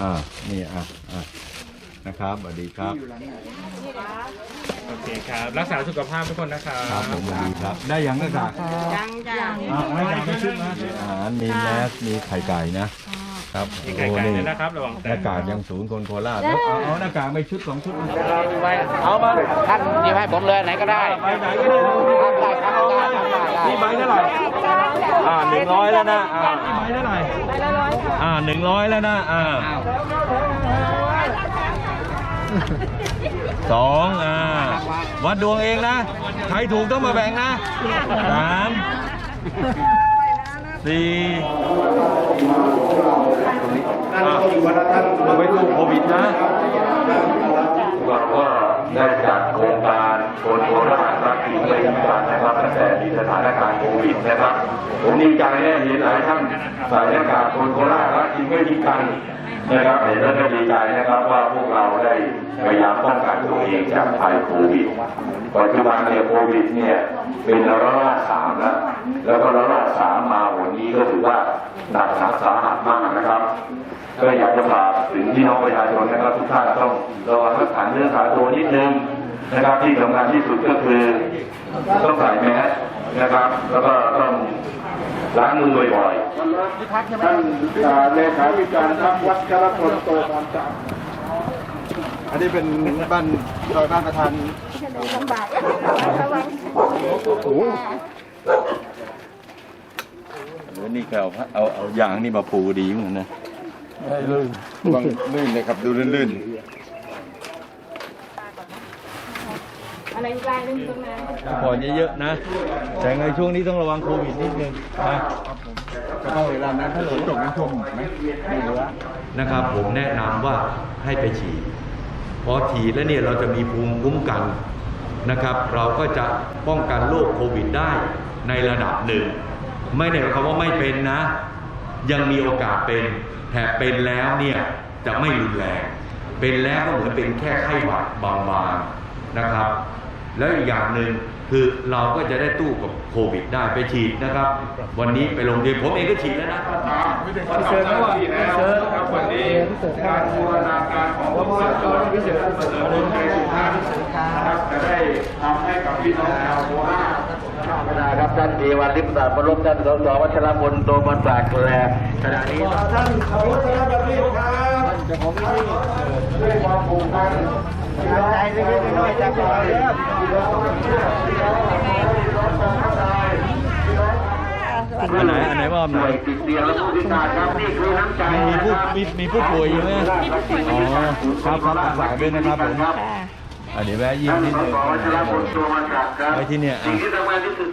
อ่า นี่อะอะนะครับสวัสดีครับ โอเคครับ รักษาสุขภาพทุกคนนะครับ ครับผมสวัสดีครับ ได้ยังก็ค่ะยังยัง อ่าให้ยังไม่ชุดนะมีอาหารมีแมสมีไข่ไก่นะ ครับมีไก่ไก่โอ้ด้วยนะครับระวังหแตน้ากากยังศูนย์คนโคราชแล้วเอาเอาหน้ากากไปชุดสองชุดนะเอามาท่านหยิบให้ผมเลยไหนก็ได้ ไปไหนก็ได้ทำได้ทำได้ทำได้นี่ใบเท่าไหร่อ่าห นึ่งร้อยแล้วนะอ่านี่ใบเท่าไหร่อ่าหนึ่งร้อยแล้วนะอ่าสองอ่าวัดดวงเองนะ ใครถูกต้องมาแบ่งนะสามสี่อะเราไปสู้โควิดนะเราก็ได้จัดโครงการโคนโคราช รักถิ่นไม่ทิ้งกันนะครับตั้งแต่มีสถานการณ์โควิดนะครับ ผมดีใจแน่เห็นหลายท่านใส่หน้ากากคนโคราชรักถิ่นไม่ทิ้งกันนะครับเห็นแล้วก็ดีใจนะครับว่าพวกเราได้พยายามป้องกันตัวเองจากภัยโควิดปัจจุบันเนี่ยโควิดเนี่ยเป็นระลอกสามแล้วแล้วก็ระลอกสามมาวันนี้ก็ถือว่าหนักหนาสาหัสมากนะครับก็อยากจะฝากถึงพี่น้องประชาชนนะครับทุกท่านต้องระวังรักษาเนื้อขาตัวนิดนึง นะครับที่สำคัญที่สุดก็คือต้องใส่แมสนะครับ แล้วก็ต้องล้างมือบ่อยๆท่านเลขาธิการพรรควัชรพลโตความจางอันนี้เป็นบ้านซอยบ้านประธานลำบากระวังเดี๋ยวนี่ก็เอาเอาเอายางนี่มาปูดีเหมือนกันนะลื่นระวังลื่นเลยครับดูลื่น อะไรลายนึงตรงนั้นผ่อนเยอะๆนะ แต่ในช่วงนี้ต้องระวังโควิดนิดนึงนะๆกระเป๋าเวลานั้นถ้าฝนตกน้ำท่วมไหมไม่เหลือ นะครับผมแนะนำว่าให้ไปฉีดพอฉีดแล้วเนี่ยเราจะมีภูมิคุ้มกันนะครับ เราก็จะป้องกันโรคโควิดได้ในระดับหนึ่ง ไม่ได้หมายความว่าไม่เป็นนะ ยังมีโอกาสเป็นแต่เป็นแล้วเนี่ยจะไม่รุนแรง เป็นแล้วก็เหมือนเป็นแค่ไข้หวัดบางๆนะครับ แล้วอีกอย่างหนึ่งคือเราก็จะได้ตู้กับโควิดได้ไปฉีดนะครับ วันนี้ไปโรงเรียนผมเองก็ฉีดแล้วนะเชิญแล้วเชิญครับวันนี้การบูรณาการของผู้เสียชีวิตพิเศษผู้เสนอคนไทยสุดท้ายนะครับจะได้ทำให้กับพี่น้องชาวโคราชครับท่านเอวันลิปตาบรมท่านสสวัชรพลโตมันปากแลขณะนี้ท่านเขาชนะประทีปครับ จะของที่นี่ด้วยความผูกพันใจเล็กๆน้อยๆจากใจอันไหนอันไหนว่าอันไหนติดเตียงและผู้พิการครับนี่คือน้ำใจมีผู้มีมีผู้ป่วยอยู่ไหมอ๋อครับครับฝากด้วยนะครับผมอะเดี๋ยวแวะยี่ยมนิดนึงสสวัชรพลโตมันปากครับไว้ที่เนี่ยสิ่งที่สำคัญที่สุด